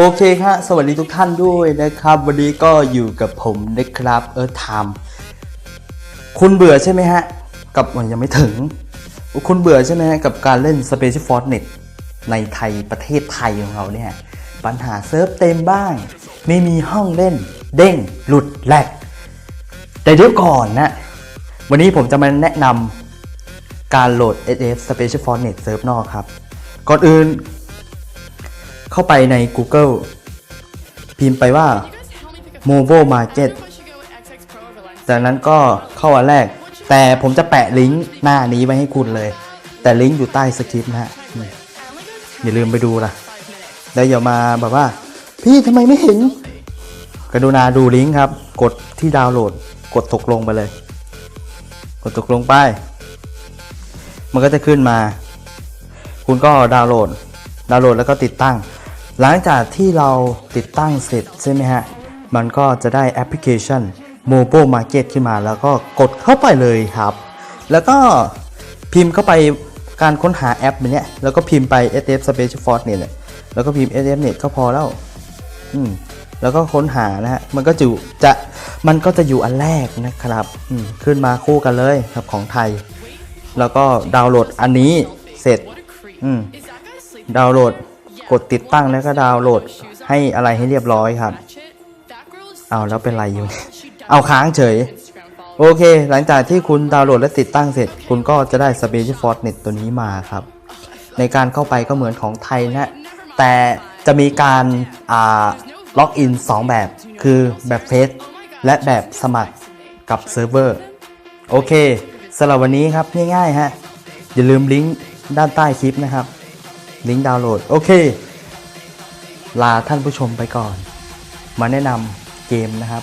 โอเคครับ สวัสดีทุกท่านด้วยนะครับ วันนี้ก็อยู่กับผมนะครับเออไทม์คุณเบื่อใช่ไหมฮะ กับมันยังไม่ถึง คุณเบื่อใช่ไหมฮะ กับการเล่น Special Fortnite ในไทยประเทศไทยของเราเนี่ย ปัญหาเซิร์ฟเต็มบ้าง ไม่มีห้องเล่น เด้ง หลุดแหลก แต่เดี๋ยวก่อนนะ วันนี้ผมจะมาแนะนำการโหลด SF Special Fortnite เซิร์ฟนอกครับ ก่อนอื่น เข้าไปใน Google พิมพ์ไปว่า Mobile Market จากนั้นก็เข้าอันแรก แต่ผมจะแปะลิงก์หน้านี้ไว้ให้คุณเลย แต่ลิงก์อยู่ใต้สคริปต์นะฮะอย่าลืมไปดูล่ะ แล้วอย่ามาแบบว่า พี่ทำไมไม่เห็น กรุณาดูลิงก์ครับ กดที่ดาวน์โหลด กดตกลงไปเลย กดตกลงไป มันก็จะขึ้นมา คุณก็ดาวน์โหลด ดาวน์โหลดแล้วก็ติดตั้ง หลังจากที่เราติดตั้งเสร็จใช่ไหมฮะ มันก็จะได้แอปพลิเคชัน Mobile Market ขึ้นมาแล้วก็กดเข้าไปเลยครับ แล้วก็พิมพ์เข้าไปการค้นหาแอปเนี้ยแล้วก็พิมพ์ไป SF Special Force เนี่ยและแล้วก็พิมพ์ SF Net ก็พอแล้วอืมแล้วก็ค้นหานะฮะ มันก็จะจะ มันก็จะอยู่อันแรกนะครับอืมขึ้นมาคู่กันเลยครับของไทย แล้วก็ดาวน์โหลดอันนี้เสร็จอืมดาวน์โหลด กดติดตั้งแล้วก็ดาวน์โหลดให้อะไรให้เรียบร้อยครับ เอาแล้วเป็นไรอยู่เนี่ยเอาค้างเฉย โอเค หลังจากที่คุณดาวน์โหลดและติดตั้งเสร็จ คุณก็จะได้ Special Fortnite ตัวนี้มาครับ ในการเข้าไปก็เหมือนของไทยนะฮะแต่จะมีการอ่าล็อกอิน 2 แบบ คือแบบเฟซและแบบสมัครกับเซิร์ฟเวอร์ โอเคสำหรับวันนี้ครับง่ายๆฮะอย่าลืมลิงก์ด้านใต้คลิปนะครับ ลิงก์ดาวน์โหลด โอเค ลาท่านผู้ชมไปก่อน มาแนะนำเกมนะครับ